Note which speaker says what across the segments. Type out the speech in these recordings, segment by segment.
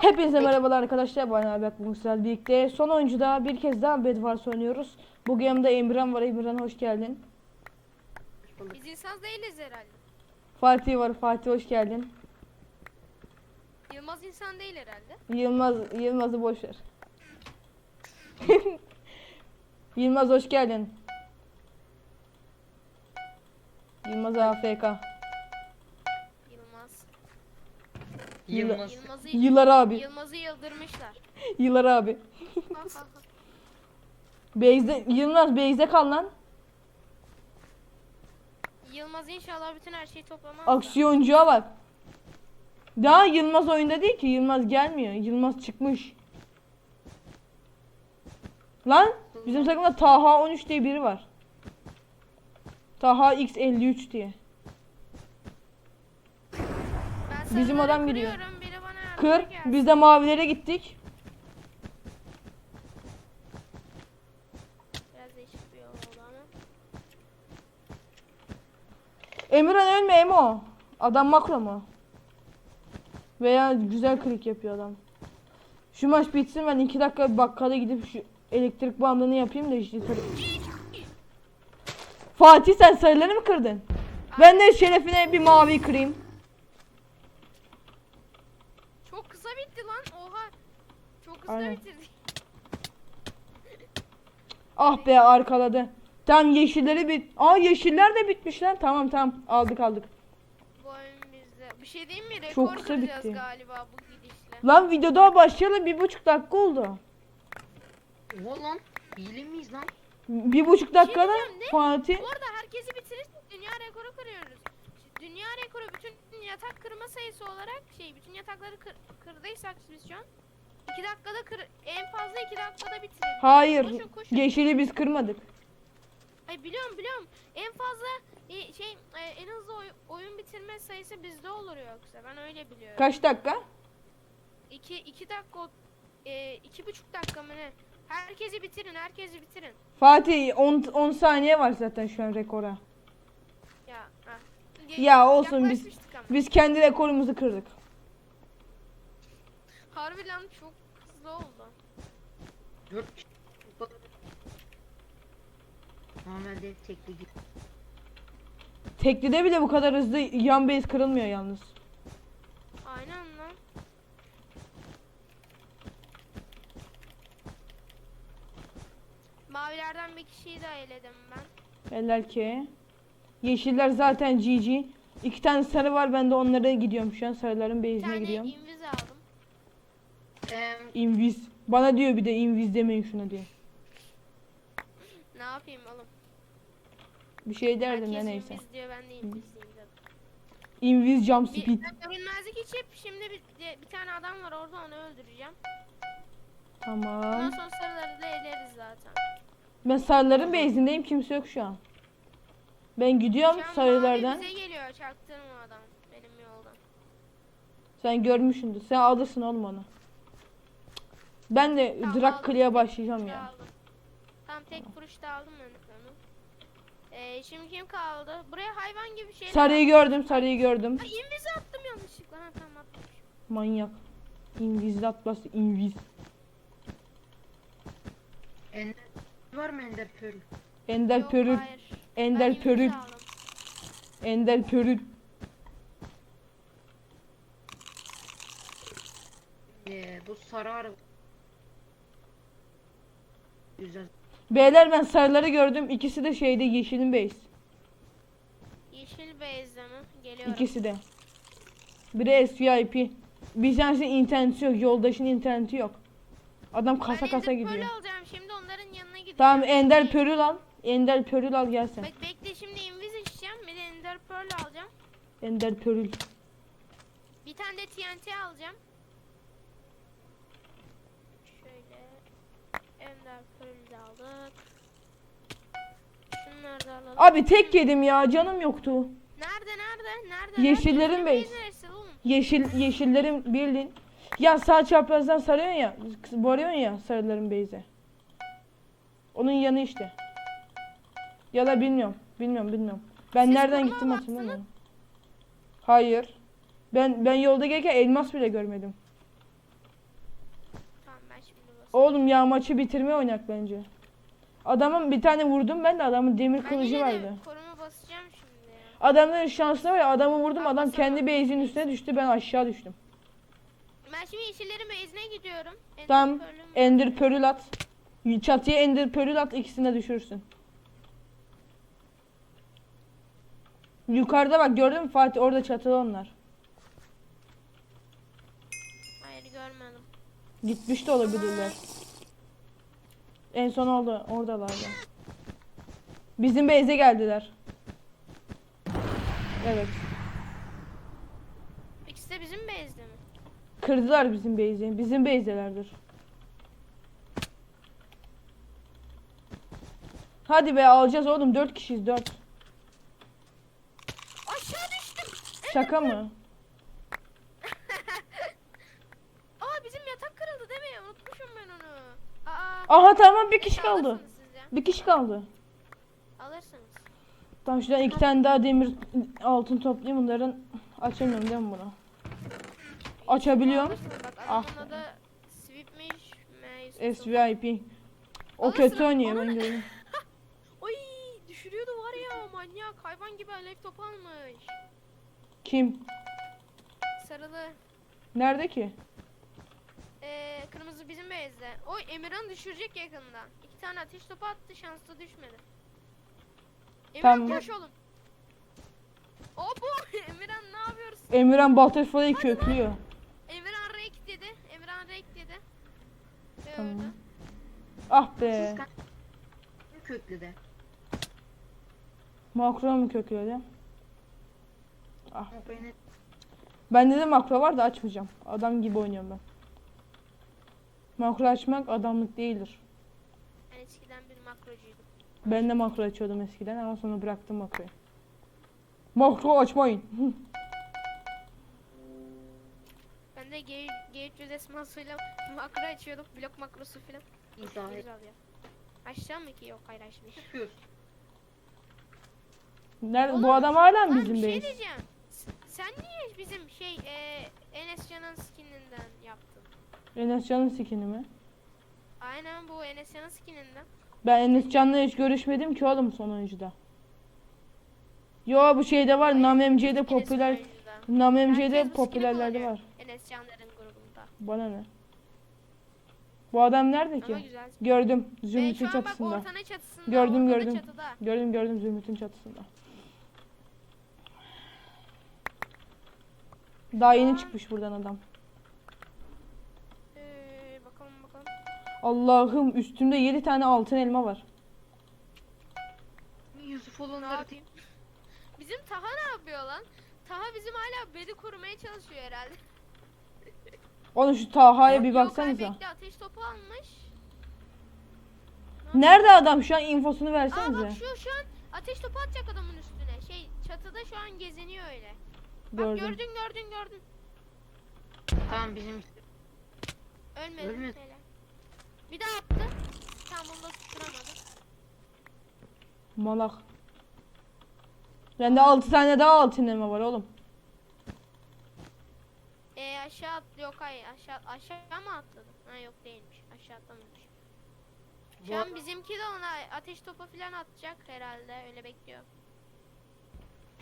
Speaker 1: Hepinize merhabalar arkadaşlar. Ben Akbun Güzel birlikte. Son oyuncuda bir kez daha Bed Wars oynuyoruz. Bu game'de Emirhan var. Emirhan hoş geldin.
Speaker 2: Biz insan değiliz herhalde.
Speaker 1: Fatih var. Fatih hoş geldin.
Speaker 2: Yılmaz insan değil herhalde.
Speaker 1: Yılmaz Yılmaz'ı boş ver. Yılmaz hoş geldin. Yılmaz AFK.
Speaker 2: Yılmaz.
Speaker 3: Yılmaz.
Speaker 2: Yılmaz'ı
Speaker 1: Yıllar abi.
Speaker 2: Yılmaz'ı yıldırmışlar.
Speaker 1: Yıllar abi. Beyze, Yılmaz Beyze kal lan.
Speaker 2: Yılmaz inşallah bütün her şeyi toplamaz.
Speaker 1: Aksiyoncuya bak. Daha Yılmaz oyunda değil ki. Yılmaz gelmiyor. Yılmaz çıkmış. Lan bizim takımda Taha 13 diye biri var. Taha X53 diye.
Speaker 2: Ben
Speaker 1: bizim adam gidiyor.
Speaker 2: kırıyorum, Biri bana yardıma
Speaker 1: Kır.
Speaker 2: gelsin.
Speaker 1: Biz de mavilere gittik.
Speaker 2: Biraz değişik bir yol oldu ama.
Speaker 1: Emirhan ölme Emo. Adam makro mu? Veya güzel klik yapıyor adam. Şu maç bitsin ben 2 dakika bir bakkala gidip şu elektrik bandını yapayım da işte. Fatih sen sarıları mı kırdın? Ben de şerefine bir mavi kırayım.
Speaker 2: Çok kısa bitti lan. Oha. Çok kısa
Speaker 1: Aynen.
Speaker 2: bitirdik.
Speaker 1: Ah be arkaladı. Tam yeşilleri bit. Aa yeşiller de bitmiş lan. Tamam tamam aldık aldık.
Speaker 2: Bu oyun bizde. Bir şey diyeyim mi? Rekor
Speaker 1: Çok kısa bitti.
Speaker 2: galiba bu gidişle.
Speaker 1: Lan video daha başlayalı bir buçuk dakika oldu.
Speaker 3: Oha lan. Hile miyiz lan?
Speaker 1: Bir buçuk dakikada
Speaker 2: diyeceğim, ne?
Speaker 1: Fatih.
Speaker 2: Bu arada herkesi bitirirsek dünya rekoru kırıyoruz. Dünya rekoru bütün yatak kırma sayısı olarak şey bütün yatakları kır, kırdıysak biz şu an 2 dakikada kır en fazla 2 dakikada bitiririz.
Speaker 1: Hayır.
Speaker 2: Koşun, koşun.
Speaker 1: Yeşili biz kırmadık.
Speaker 2: Ay biliyorum biliyorum. En fazla e, şey e, en hızlı oy- oyun bitirme sayısı bizde olur yoksa. Ben öyle biliyorum.
Speaker 1: Kaç dakika?
Speaker 2: 2 2 dakika o- e, iki buçuk dakika mı ne? Herkesi bitirin, herkesi bitirin.
Speaker 1: Fatih 10 10 saniye var zaten şu an rekora.
Speaker 2: Ya. ha.
Speaker 1: Ya olsun biz
Speaker 2: Yaklaşmıştık ama.
Speaker 1: biz kendi rekorumuzu kırdık.
Speaker 2: Harbi lan çok hızlı oldu.
Speaker 3: 4 Normalde tekli git.
Speaker 1: Teklide bile bu kadar hızlı yan base kırılmıyor yalnız.
Speaker 2: Aynen lan. Mavilerden bir kişiyi daha eledim ben.
Speaker 1: Eller ki. Yeşiller zaten GG. İki tane sarı var ben de onlara gidiyorum şu an sarıların
Speaker 2: Bir
Speaker 1: base'ine
Speaker 2: tane
Speaker 1: gidiyorum.
Speaker 2: inviz aldım.
Speaker 3: Eee
Speaker 1: Invis. Bana diyor bir de invis demeyin şuna diyor.
Speaker 2: Ne yapayım oğlum?
Speaker 1: Bir şey derdim
Speaker 2: Herkes
Speaker 1: neyse.
Speaker 2: inviz diyor ben de inviz diyeyim dedim.
Speaker 1: Invis jump
Speaker 2: Bir,
Speaker 1: speed.
Speaker 2: görünmezlik içip şimdi bir, bir tane adam var orada onu öldüreceğim. Ondan
Speaker 1: Tamam.
Speaker 2: sonra sarıları da eleriz zaten.
Speaker 1: Ben sarıların base'indeyim kimse yok şu an. Ben gidiyorum sarılardan.
Speaker 2: bize geliyor çaktırma adam benim yoldan.
Speaker 1: Sen görmüşsündür. Sen alırsın oğlum onu. Ben de
Speaker 2: Tamam,
Speaker 1: Drak
Speaker 2: aldım.
Speaker 1: Clear'a başlayacağım ya.
Speaker 2: aldım. Tamam tek vuruşta aldım ben onu. Ee, şimdi kim kaldı? Buraya hayvan gibi şeyler
Speaker 1: Sarıyı gördüm, sarıyı gördüm.
Speaker 2: Ay inviz attım yanlışlıkla. Ha tamam attım.
Speaker 1: Manyak. Invis atması invis.
Speaker 3: Ender var mı Ender Pearl?
Speaker 1: Ender pörül.
Speaker 2: hayır.
Speaker 1: Ender
Speaker 2: Ben inviz
Speaker 1: pörül.
Speaker 2: aldım.
Speaker 1: Ender pörül.
Speaker 3: Bu sarı araba. Güzel.
Speaker 1: Beyler ben sarıları gördüm. İkisi de şeyde yeşilin base.
Speaker 2: Yeşil base'de mi? Geliyorum.
Speaker 1: İkisi de. Biri SVIP. Bir tanesi interneti yok. Yoldaşın interneti yok. Adam kasa
Speaker 2: ben
Speaker 1: kasa
Speaker 2: Ender
Speaker 1: gidiyor.
Speaker 2: Pearl alacağım. Şimdi onların yanına gideceğim.
Speaker 1: Tamam Ender pörül al. Ender pörül al gelsin.
Speaker 2: Bek bekle şimdi inviz içeceğim. Bir de Ender Pearl alacağım.
Speaker 1: Ender pörül.
Speaker 2: Bir tane de TNT alacağım. Şöyle Ender Pearl de aldık. Şunları da alalım.
Speaker 1: Abi tek yedim ya canım yoktu.
Speaker 2: Nerede nerede? Nerede?
Speaker 1: Yeşillerin
Speaker 2: oğlum?
Speaker 1: Yeşil yeşillerin birliğin. Ya sağ çaprazdan sarıyorsun ya. Varıyorsun ya sarıların base'e. Onun yanı işte. Ya da bilmiyorum. Bilmiyorum bilmiyorum. Ben
Speaker 2: Siz
Speaker 1: nereden gittim hatırlamıyorum. Hayır. Ben ben yolda gelirken elmas bile görmedim.
Speaker 2: Tamam ben şimdi basayım.
Speaker 1: Oğlum ya maçı bitirme oynak bence. Adamın bir tane vurdum ben de adamın demir
Speaker 2: Ben
Speaker 1: kılıcı
Speaker 2: yine de
Speaker 1: vardı.
Speaker 2: koruma basacağım şimdi ya.
Speaker 1: Adamların şansına var ya adamı vurdum
Speaker 2: Ben
Speaker 1: adam kendi
Speaker 2: basamam.
Speaker 1: base'in üstüne düştü ben aşağı düştüm.
Speaker 2: Ben şimdi yeşillerin base'ine gidiyorum. Ender
Speaker 1: Tamam
Speaker 2: Pearl'üm var.
Speaker 1: ender pearl at. Çatıya ender pearl at ikisini de düşürürsün. Yukarıda bak gördün mü Fatih orada çatıda onlar.
Speaker 2: Hayır görmedim.
Speaker 1: Gitmiş de olabilirler. En son oldu oradalardı. Bizim base'e geldiler. Evet.
Speaker 2: İkisi de bizim base'de mi?
Speaker 1: Kırdılar bizim base'i. Bizim base'delerdir. Hadi be alacağız oğlum. 4 kişiyiz 4.
Speaker 2: Aşağı düştüm.
Speaker 1: Şaka mı?
Speaker 2: Aa bizim yatak kırıldı değil mi? Unutmuşum ben onu. Aa.
Speaker 1: Aha tamam bir kişi kaldı.
Speaker 2: Alırsınız siz ya.
Speaker 1: Bir kişi kaldı.
Speaker 2: Alırsınız.
Speaker 1: Tamam şuradan iki tane daha demir altın toplayayım bunların. Açamıyorum değil mi bunu? Açabiliyorum.
Speaker 2: Alırsınız. Bak
Speaker 1: Ah.
Speaker 2: adamın adı Sweepmiş.
Speaker 1: SVIP. O kötü oynuyor ben gördüm.
Speaker 2: Oy düşürüyordu var ya manyak hayvan gibi alev topu almış.
Speaker 1: Kim?
Speaker 2: Sarılı.
Speaker 1: Nerede ki?
Speaker 2: Ee, kırmızı bizim base'de. Oy Emirhan düşürecek yakında. İki tane ateş topu attı şanslı düşmedi. Emirhan
Speaker 1: Tamam.
Speaker 2: koş oğlum. Hop Emirhan ne yapıyorsun?
Speaker 1: Emirhan Butterfly'ı köklüyor.
Speaker 2: Emirhan rek dedi. Emirhan rek dedi. Ve
Speaker 1: Tamam.
Speaker 2: öldü.
Speaker 1: Ah be.
Speaker 3: Siz köklü de.
Speaker 1: Makro mu köklüyor Ah. Bende de makro var da açmayacağım. Adam gibi oynuyorum ben. Makro açmak adamlık değildir.
Speaker 2: Ben eskiden bir makrocuydum.
Speaker 1: Ben de makro açıyordum eskiden ama sonra bıraktım makroyu. Makro açmayın.
Speaker 2: Ben de G, G300 esmasıyla makro açıyorduk. Blok makrosu filan.
Speaker 3: izah et.
Speaker 2: Aşağı mı ki? Yok hayır.
Speaker 3: Yapıyorsun.
Speaker 1: Nerede?
Speaker 2: Oğlum,
Speaker 1: Bu adam hala mı
Speaker 2: bir
Speaker 1: bizim
Speaker 2: şey diyeceğim. Sen niye bizim şey e, Enes Can'ın skininden yaptın?
Speaker 1: Enes Can'ın skin'i mi?
Speaker 2: Aynen bu Enes Can'ın skininden.
Speaker 1: Ben Enes Can'la hiç görüşmedim ki oğlum son oyuncuda. Yo bu şeyde var. NamMC'de popüler. NamMC'de popülerlerde var.
Speaker 2: Enes Can'ların grubunda.
Speaker 1: Bana ne? Bu adam nerede ki? Gördüm. Zümrüt'ün çatısında.
Speaker 2: çatısında.
Speaker 1: Gördüm, gördüm.
Speaker 2: Çatıda.
Speaker 1: Gördüm gördüm Zümrüt'ün çatısında. Daha yeni çıkmış buradan adam.
Speaker 2: Ee, bakalım bakalım.
Speaker 1: Allah'ım üstümde 7 tane altın elma var.
Speaker 3: Yusuf
Speaker 2: Ne
Speaker 3: olanları
Speaker 2: yapayım? Bizim Taha ne yapıyor lan? Taha bizim hala bedi korumaya çalışıyor herhalde.
Speaker 1: Oğlum şu Taha'ya bir
Speaker 2: Yok,
Speaker 1: baksanıza.
Speaker 2: bekle ateş topu almış.
Speaker 1: Nerede adam şu an infosunu
Speaker 2: Aa
Speaker 1: versenize.
Speaker 2: bak şu şu an ateş topu atacak adamın üstüne. Şey çatıda şu an geziniyor öyle. Bak
Speaker 1: Gördüm.
Speaker 2: gördün gördün gördün.
Speaker 3: Tamam bizim
Speaker 2: Ölmedi.
Speaker 3: Ölmedi.
Speaker 2: Bir daha attı. Tam bunu da tutturamadı.
Speaker 1: Malak. Bende 6 tane daha altın elma var oğlum.
Speaker 2: Ee aşağı at yok hayır aşağı aşağı mı atladı? Ha yok değilmiş. Aşağı atlamamış. Şu
Speaker 3: Bu
Speaker 2: an bizimki de ona ateş topu falan atacak herhalde öyle bekliyor.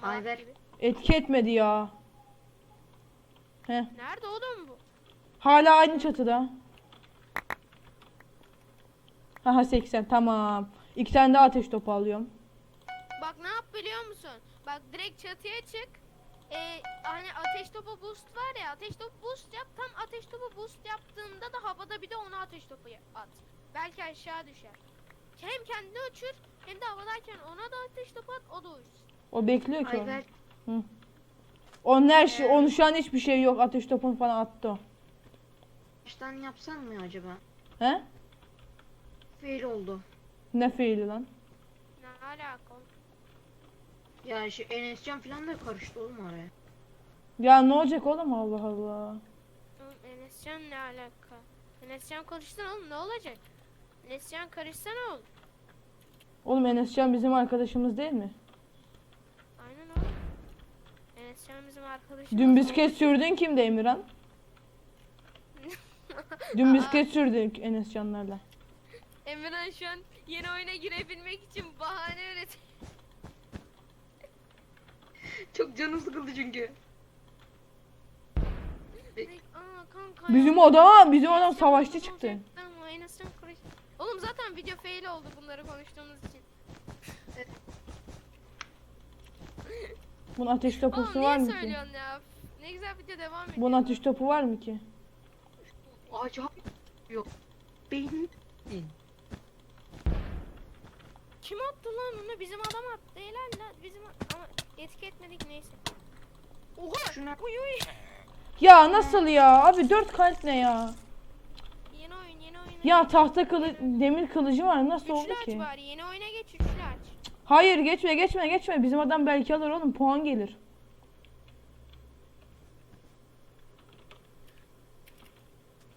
Speaker 3: Ayber.
Speaker 1: Etki etmedi ya. Heh.
Speaker 2: Nerede oğlum bu?
Speaker 1: Hala aynı çatıda. Haha 80 tamam. İki tane daha ateş topu alıyorum.
Speaker 2: Bak ne yap biliyor musun? Bak direkt çatıya çık. Ee, hani ateş topu boost var ya ateş topu boost yap. Tam ateş topu boost yaptığında da havada bir de ona ateş topu at. Belki aşağı düşer. Hem kendini uçur hem de havadayken ona da ateş topu at o da uçsun.
Speaker 1: O bekliyor ki onu.
Speaker 3: Ayber
Speaker 1: Onun her şey, onun şu an hiçbir şey yok. Ateş topunu falan attı o.
Speaker 3: baştan yapsan mı acaba?
Speaker 1: He?
Speaker 3: Fail oldu.
Speaker 1: Ne fiili lan?
Speaker 2: Ne alaka?
Speaker 3: Ya şu Enescan falan da karıştı oğlum oraya.
Speaker 1: Ya ne olacak oğlum Allah Allah.
Speaker 2: Oğlum Enescan ne alaka? Enescan karışsın oğlum ne olacak? Enescan karışsana oğlum.
Speaker 1: Oğlum Enescan bizim arkadaşımız değil mi?
Speaker 2: Aynen o. Enescan bizim arkadaşımız.
Speaker 1: Dün bisiklet sürdün kimdi Emirhan? Dün bisiklet sürdük Enescanlarla.
Speaker 2: Emirhan şu an yeni oyuna girebilmek için bahane üretiyor.
Speaker 3: Çok canım sıkıldı çünkü.
Speaker 2: Aa kanka.
Speaker 1: Bizim adam, bizim adam savaşçı çıktı.
Speaker 2: Enescan Oğlum zaten video fail oldu bunları konuştuğumuz için.
Speaker 1: Bunun ateş
Speaker 2: Oğlum
Speaker 1: topusu
Speaker 2: niye
Speaker 1: var mı ki?
Speaker 2: söylüyorsun ya? Ne güzel video devam ediyor.
Speaker 1: Bunun ateş topu var mı ki?
Speaker 3: Acayip yok. Beyin.
Speaker 2: Kim attı lan onu? Bizim adam attı. Helal lan. Bizim ama etki etmedik neyse. Oha!
Speaker 3: Şuna
Speaker 2: Uy uy.
Speaker 1: Ya nasıl ya? Abi dört kalp ne ya?
Speaker 2: Yeni oyun yeni oyun.
Speaker 1: Ya tahta kılı demir kılıcı var nasıl oldu
Speaker 2: Üçlü aç
Speaker 1: ki?
Speaker 2: bari. Yeni oyuna geç üçlü.
Speaker 1: Hayır geçme geçme geçme. Bizim adam belki alır oğlum puan gelir.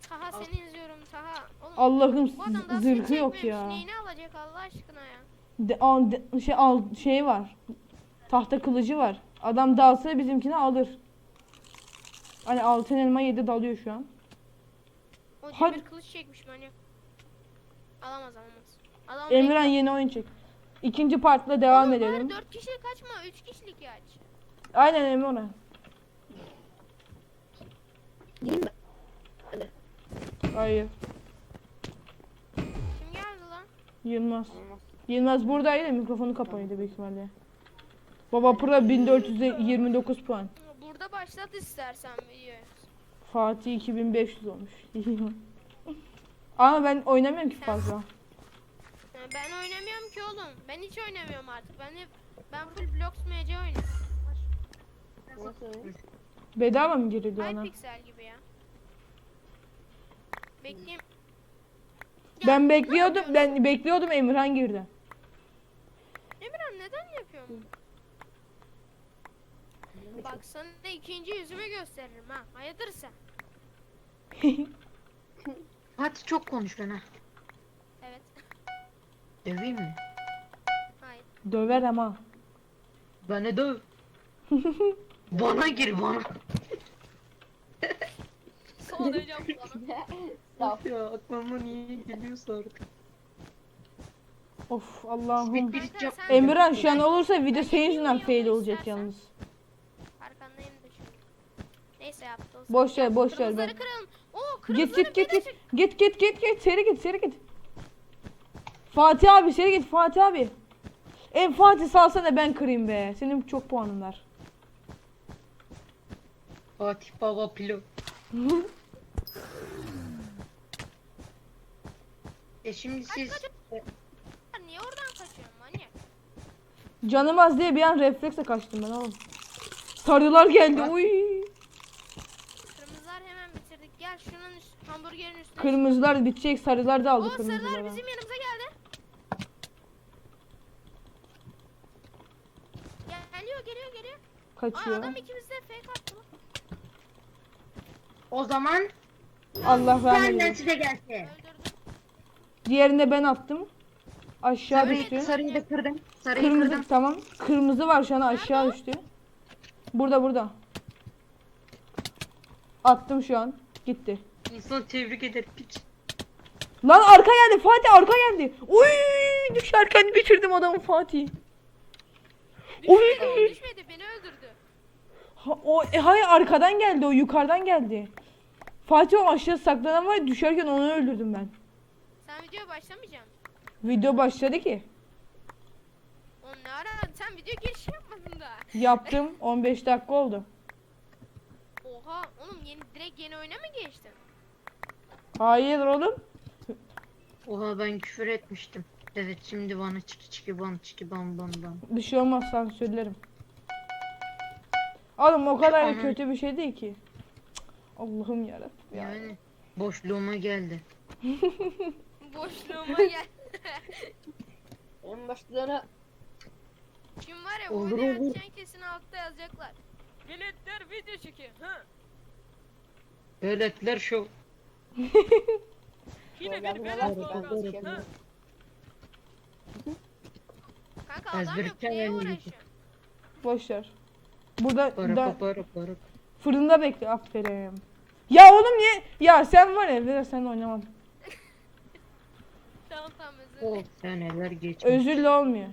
Speaker 2: Taha seni izliyorum Taha. Oğlum,
Speaker 1: Allah'ım
Speaker 2: bu adam daha
Speaker 1: zırhı
Speaker 2: seni
Speaker 1: yok
Speaker 2: çekmemiş.
Speaker 1: ya.
Speaker 2: Neyini alacak Allah aşkına ya?
Speaker 1: De, al, de- şey al şey var. Tahta kılıcı var. Adam dalsa bizimkini alır. Hani altın elma yedi dalıyor şu an.
Speaker 2: O
Speaker 1: Hadi.
Speaker 2: demir kılıç çekmiş manyak. Alamaz alamaz. Adam
Speaker 1: Emirhan yeni oyun çek. İkinci partla devam
Speaker 2: Oğlum,
Speaker 1: edelim.
Speaker 2: Bari 4 kişilik açma 3 kişilik aç.
Speaker 1: Aynen Emirhan. Hayır.
Speaker 2: Kim geldi lan?
Speaker 1: Yılmaz. Yılmaz buradaydı mikrofonu kapalıydı büyük ihtimalle. Baba Pro 1429 puan.
Speaker 2: Burada başlat istersen videoyu.
Speaker 1: Fatih 2500 olmuş. Ama ben oynamıyorum ki fazla.
Speaker 2: Ben oynamıyorum ki oğlum. Ben hiç oynamıyorum artık. Ben hep ben full Blocks MC oynuyorum.
Speaker 1: Bedava mı giriliyor ona?
Speaker 2: Hypixel gibi ya. Bekleyeyim. Ya,
Speaker 1: Ben bekliyordum. Ben bekliyordum Emirhan girdi.
Speaker 2: Emirhan neden yapıyorsun? Bak sana da ikinci yüzümü gösteririm ha. Hayırdır sen?
Speaker 3: Fatih çok konuşuyorsun ha. Döveyim mi?
Speaker 2: Hayır.
Speaker 1: Döver ama.
Speaker 3: Bana döv. bana gir bana.
Speaker 2: Soracağım bana.
Speaker 3: ya aklıma niye geliyorsa artık.
Speaker 1: Of Allah'ım.
Speaker 3: Bir- yap-
Speaker 1: Emirhan şu an olursa video senin yüzünden fail olacak yalnız.
Speaker 2: Arkandayım da çünkü. Neyse yaptı olsun.
Speaker 1: Boş ver boş ver
Speaker 2: Kırmızıları
Speaker 1: ben.
Speaker 2: kıralım. Oo
Speaker 1: Git
Speaker 2: kırmızıları
Speaker 1: git git git. Git git git git. Seri git seri git. Fatih abi seri git Fatih abi. En Fatih salsana ben kırayım be. Senin çok puanın var.
Speaker 3: Fatih Baba Pilo. e şimdi siz
Speaker 2: Niye oradan kaçıyorsun manyak?
Speaker 1: Canım az diye bir an refleksle kaçtım ben oğlum. Sarılar geldi.
Speaker 3: Bak.
Speaker 1: Uy.
Speaker 2: Kırmızılar hemen bitirdik. Gel şunun üst, hamburgerin üstüne.
Speaker 1: Kırmızılar bitecek, sarılar da aldı
Speaker 2: Oo sarılar bizim yanımıza geldi. Geliyor geliyor geliyor. Aa
Speaker 1: Kaçıyor.
Speaker 2: adam ikimiz de fake attı
Speaker 3: o zaman
Speaker 1: Allah rahmet
Speaker 3: benden
Speaker 1: eylesin.
Speaker 3: size gelse.
Speaker 2: Öldürdüm.
Speaker 1: Diğerini ben attım. Aşağı
Speaker 3: Sarıyı,
Speaker 1: düştü.
Speaker 3: sarıyı da kırdım. Sarıyı
Speaker 1: Kırmızı
Speaker 3: kırdım.
Speaker 1: tamam. Kırmızı var şu an aşağı düştü. Burada burada. Attım şu an. Gitti.
Speaker 3: İnsan tebrik eder piç.
Speaker 1: Lan arka geldi Fatih arka geldi. Uy düşerken bitirdim adamı Fatih. Uy.
Speaker 2: Düşmedi o düşmedi beni öldürdü.
Speaker 1: Ha, o e, hayır arkadan geldi o yukarıdan geldi. Fatih o aşağı saklanan var ya, düşerken onu öldürdüm ben.
Speaker 2: Sen videoya başlamayacaksın.
Speaker 1: Video başladı ki.
Speaker 2: Oğlum ne ara sen video giriş yapmadın da.
Speaker 1: Yaptım 15 dakika oldu.
Speaker 2: Oha oğlum yeni direkt yeni oyuna mı geçtin?
Speaker 1: Hayır oğlum.
Speaker 3: Oha ben küfür etmiştim. Evet şimdi bana çiki çiki ban çiki ban ban ban.
Speaker 1: Bir şey olmaz sansürlerim. Oğlum o kadar da kötü bir şey değil ki. Cık, Allah'ım yarabbim ya.
Speaker 3: Yani boşluğuma geldi.
Speaker 2: Boşluğuma gel.
Speaker 4: En başlara
Speaker 2: Kim var ya bu
Speaker 3: Olur,
Speaker 2: videoyu
Speaker 3: olur.
Speaker 2: kesin altta yazacaklar. Milletler video çekiyor. Ha.
Speaker 3: Veletler şov.
Speaker 2: Yine
Speaker 4: Programı
Speaker 2: bir
Speaker 4: var,
Speaker 2: belet
Speaker 4: ben
Speaker 2: olmaz.
Speaker 4: de
Speaker 2: Ha. Adam yok.
Speaker 3: Ezberken
Speaker 2: Neye
Speaker 3: elli
Speaker 2: uğraşıyor?
Speaker 1: Boş ver. Burada
Speaker 3: Para
Speaker 1: da,
Speaker 3: para para.
Speaker 1: fırında bekle. Aferin. Ya oğlum niye? Ya sen var ya biraz sen oynamam.
Speaker 2: Tamam tamam özür
Speaker 3: Oh
Speaker 2: dilerim.
Speaker 3: seneler geçmiş.
Speaker 1: Özürle olmuyor.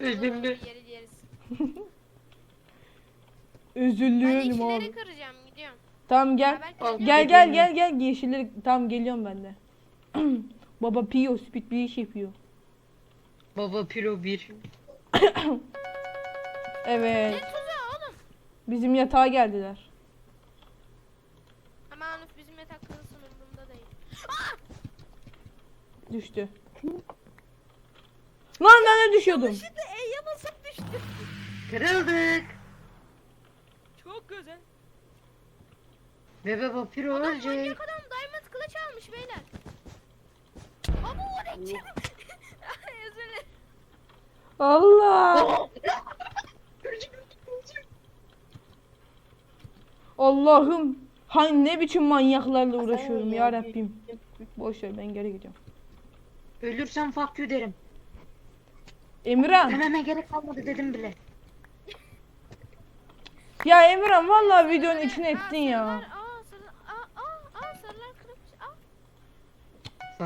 Speaker 3: Özürlü.
Speaker 2: Yeri yeriz. Ben
Speaker 1: Özürlüyorum oğlum.
Speaker 2: kıracağım gidiyorum.
Speaker 1: Tamam gel.
Speaker 2: Haber
Speaker 3: Al.
Speaker 2: kıracağım.
Speaker 1: Gel gel gel gel yeşilleri tamam geliyorum ben de. Baba piyo speed bir iş yapıyor.
Speaker 3: Baba piro bir.
Speaker 1: Evet.
Speaker 2: Ne tuzağı oğlum?
Speaker 1: Bizim yatağa geldiler.
Speaker 2: Aman üf bizim yatak kırılsın umurumda değil.
Speaker 1: Düştü. Lan ben de düşüyordum.
Speaker 2: Şimdi E'ye basıp düştü.
Speaker 3: Kırıldık.
Speaker 2: Çok güzel.
Speaker 3: Ve baba piro
Speaker 2: Adam
Speaker 3: ölecek.
Speaker 2: manyak adam diamond kılıç almış beyler. Ama o ne için?
Speaker 1: Allah. Allah'ım. Hay ne biçim manyaklarla uğraşıyorum ya Rabbim. Boş ver ben geri gidiyorum.
Speaker 3: Ölürsem fuck you derim.
Speaker 1: Emirhan.
Speaker 3: Dememe gerek kalmadı dedim bile.
Speaker 1: Ya Emirhan vallahi videonun içine ettin ya.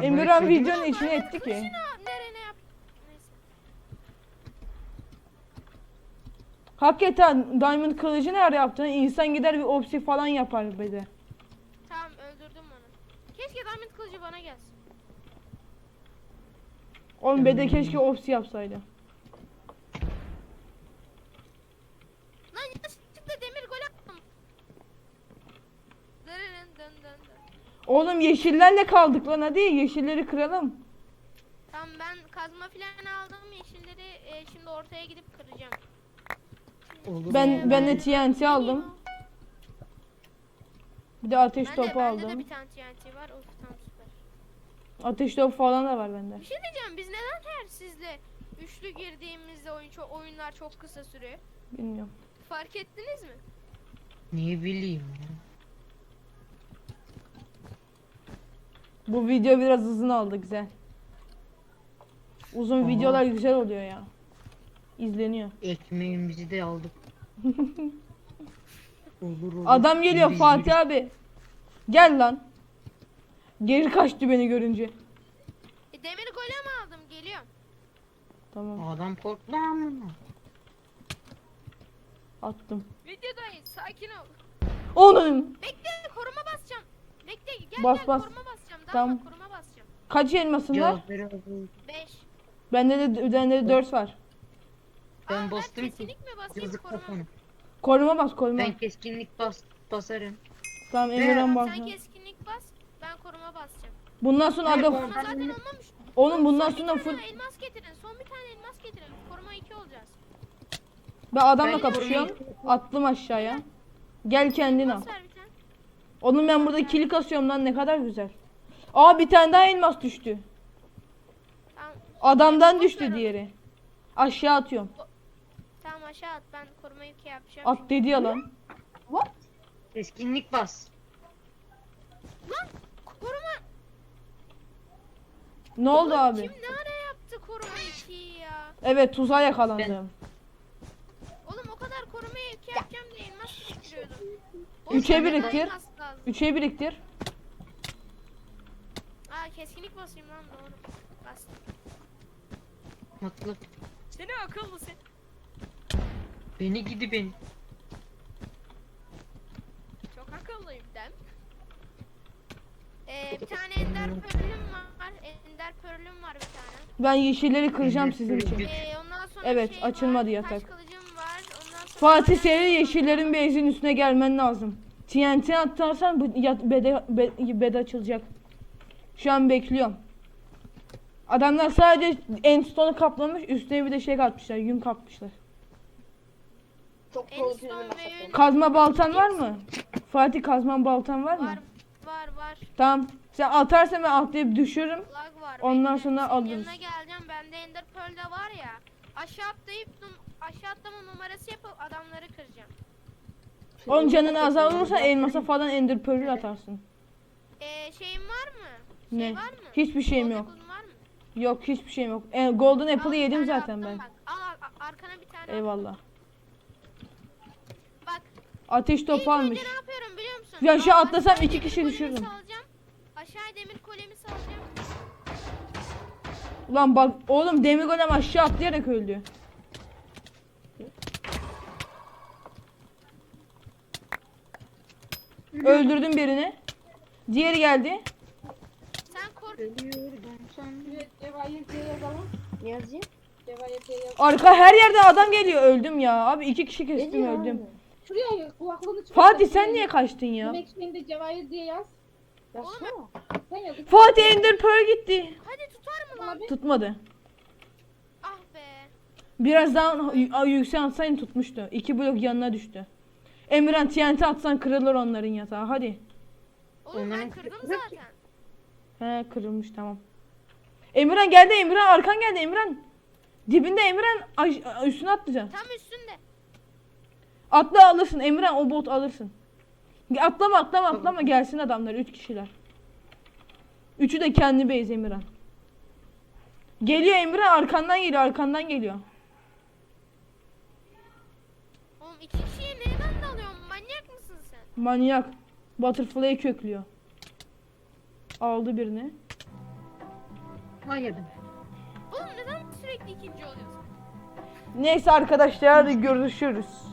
Speaker 1: Emirhan videonun içine etti ki.
Speaker 2: kılıcı ne- Nereye ne yap? Neyse.
Speaker 1: Hakikaten Diamond kılıcı ne ara yaptın? İnsan gider bir opsi falan yapar be de.
Speaker 2: Tamam öldürdüm onu. Keşke diamond kılıcı bana gelsin.
Speaker 1: Oğlum be de keşke opsi yapsaydı.
Speaker 2: Lan yanlışlıkla demir gol attım. Dırırın dın dın dın.
Speaker 1: Oğlum yeşillerle kaldık lan hadi yeşilleri kıralım.
Speaker 2: Tamam ben kazma filan aldım yeşilleri e, şimdi ortaya gidip kıracağım.
Speaker 3: Olur
Speaker 1: Ben ben de TNT aldım. Bir de ateş
Speaker 2: Bende,
Speaker 1: topu
Speaker 2: bende de
Speaker 1: aldım.
Speaker 2: bir tane TNT var. Of tamam süper.
Speaker 1: Ateş topu falan da var bende.
Speaker 2: Bir şey diyeceğim biz neden her sizle üçlü girdiğimizde oyun çok, oyunlar çok kısa sürüyor?
Speaker 1: Bilmiyorum.
Speaker 2: Fark ettiniz mi?
Speaker 3: Ne bileyim ya.
Speaker 1: Bu video biraz hızını aldı güzel. Uzun
Speaker 3: Aha.
Speaker 1: videolar güzel oluyor ya. İzleniyor.
Speaker 3: Ekmeğimizi de aldık. olur olur.
Speaker 1: Adam geliyor
Speaker 3: Biz-
Speaker 1: Fatih abi. Gel lan. Geri kaçtı beni görünce.
Speaker 2: E, demir golem aldım geliyorum.
Speaker 1: Tamam
Speaker 3: Adam korktu ama.
Speaker 1: attım.
Speaker 2: Videodayız sakin ol.
Speaker 1: Onun
Speaker 2: Bekle koruma basacağım. Bekle gel
Speaker 1: Bas,
Speaker 2: gel
Speaker 1: bas.
Speaker 2: koruma basacağım. Daha
Speaker 1: Tamam.
Speaker 2: koruma basacağım.
Speaker 1: kaç elmasın var?
Speaker 2: 5.
Speaker 1: Bende de bende de 4 var.
Speaker 3: Ben bastım ki.
Speaker 2: Kesinlik mi basayım
Speaker 3: Yazık
Speaker 2: koruma
Speaker 3: kafana.
Speaker 1: Koruma bas koruma.
Speaker 3: Ben keskinlik bas basarım.
Speaker 1: Tamam Emirhan
Speaker 2: Tamam,
Speaker 1: bak.
Speaker 2: sen keskinlik bas ben koruma basacağım.
Speaker 1: Bundan sonra
Speaker 3: koruma-
Speaker 2: Koruma zaten olmamış.
Speaker 1: oğlum bundan
Speaker 2: Son bir
Speaker 1: sonra
Speaker 2: tane
Speaker 1: fır
Speaker 2: elmas getirin. Son bir tane elmas getirin. Koruma 2 olacağız.
Speaker 1: ben adamla
Speaker 3: Ben
Speaker 1: kapışıyorum. Attım aşağıya. Gel kendin al.
Speaker 2: Elmas ver bir tane.
Speaker 1: Oğlum ben burada kilik asıyorum lan ne kadar güzel. Aa bir tane daha elmas düştü.
Speaker 2: Tamam,
Speaker 1: Adamdan düştü diğeri. Aşağı atıyorum.
Speaker 2: Aşağı at ben koruma 2 yapacağım.
Speaker 1: At dedi ya lan.
Speaker 3: Keskinlik bas.
Speaker 2: Lan koruma.
Speaker 1: Ne oldu abi?
Speaker 2: Kim ne ara yaptı koruma 2'yi ya?
Speaker 1: Evet tuzağa yakalandım.
Speaker 2: Oğlum o kadar koruma 2 yapacağım diye elmas biriktiriyordum.
Speaker 1: Üçe biriktir.
Speaker 2: elmas lazım.
Speaker 1: Üçe biriktir.
Speaker 2: Aa keskinlik basayım lan doğru. Bastım.
Speaker 3: Mutlu.
Speaker 2: Seni akıllı sen.
Speaker 3: Beni gidi beni.
Speaker 2: Çok akıllıyım dem. Ee, bir tane ender pearl'üm var. Ender pearl'üm var bir tane.
Speaker 1: Ben yeşilleri kıracağım sizin için.
Speaker 3: evet.
Speaker 2: Ee, ondan sonra
Speaker 1: Evet,
Speaker 2: şey
Speaker 1: açılmadı
Speaker 2: var,
Speaker 1: yatak.
Speaker 2: Taş kılıcım var. Ondan sonra
Speaker 1: Fatih senin yeşillerin base'in üstüne gelmen lazım. TNT atarsan bu yat- bede, be- bed açılacak. Şu an bekliyorum. Adamlar sadece endstone'u kaplamış üstüne bir de şey katmışlar yün katmışlar.
Speaker 2: En son ve.
Speaker 1: Kazma baltan var mı? Fatih kazma baltan var mı?
Speaker 2: var var var.
Speaker 1: Tamam. Sen atarsan ben atlayıp.
Speaker 2: Lag var.
Speaker 1: Ondan
Speaker 2: bekle.
Speaker 1: sonra
Speaker 2: Senin
Speaker 1: alırız.
Speaker 2: Yanına geleceğim. Bende ender pearl de var ya. Aşağı atlayıp num- aşağı atlama numarası yapıp adamları kıracağım.
Speaker 1: Onun canını azalırsa elmasa falan ender pearl atarsın.
Speaker 2: Ee, şeyin var mı? Şey
Speaker 1: Ne?
Speaker 2: var mı?
Speaker 1: Hiçbir şeyim
Speaker 2: Golden
Speaker 1: yok.
Speaker 2: apple'ın var mı?
Speaker 1: Yok hiçbir şeyim yok. E, Golden
Speaker 2: Al,
Speaker 1: Apple'ı
Speaker 2: bir
Speaker 1: yedim
Speaker 2: tane
Speaker 1: zaten
Speaker 2: attım
Speaker 1: ben.
Speaker 2: Bak. Al, al, arkana bir tane.
Speaker 1: Eyvallah. Ateş
Speaker 2: İlk
Speaker 1: topu almış.
Speaker 2: önce ne yapıyorum biliyor musun?
Speaker 1: Ya şu
Speaker 2: Al,
Speaker 1: atlasam iki
Speaker 2: demir
Speaker 1: kişi
Speaker 2: kolemi
Speaker 1: düşürürüm.
Speaker 2: salacağım. Demir kolemi salacağım.
Speaker 1: Ulan bak oğlum demir golem aşağı atlayarak öldü. Öldürdüm birini. Diğeri geldi.
Speaker 2: Sen kork.
Speaker 4: Diye yazalım. Ne yazayım?
Speaker 1: Arka her yerden adam geliyor. Öldüm ya. Abi iki kişi kestim öldüm.
Speaker 4: Şuraya kulaklığını çıkar.
Speaker 1: Fatih sen niye kaçtın ya?
Speaker 4: Yemek şeyinde Cevahir diye yaz. Yazsana. Sen yaz.
Speaker 1: Fatih Ender Pearl gitti.
Speaker 2: Hadi tutar mı lan?
Speaker 4: Abi.
Speaker 1: Tutmadı.
Speaker 2: Ah be.
Speaker 1: Biraz daha y- yüksek atsaydın tutmuştu. İki blok yanına düştü. Emirhan TNT atsan kırılır onların yatağı. Hadi.
Speaker 2: Oğlum ben
Speaker 3: Onların
Speaker 2: kırdım zaten.
Speaker 1: He kırılmış tamam. Emirhan geldi Emirhan arkan geldi Emirhan. Dibinde Emirhan üstüne atlayacaksın.
Speaker 2: Tam üstünde.
Speaker 1: Atla alırsın Emirhan o bot alırsın. Atlama atlama atlama gelsin adamlar 3 kişiler. Üçü de kendi base Emirhan. Geliyor Emirhan arkandan geliyor arkandan geliyor.
Speaker 2: Oğlum iki kişiyi nereden de alıyorsun? Manyak mısın sen?
Speaker 1: Manyak. Butterfly'ı köklüyor. Aldı birini.
Speaker 3: Hayır.
Speaker 2: Oğlum neden sürekli ikinci oluyorsun?
Speaker 1: Neyse arkadaşlar görüşürüz.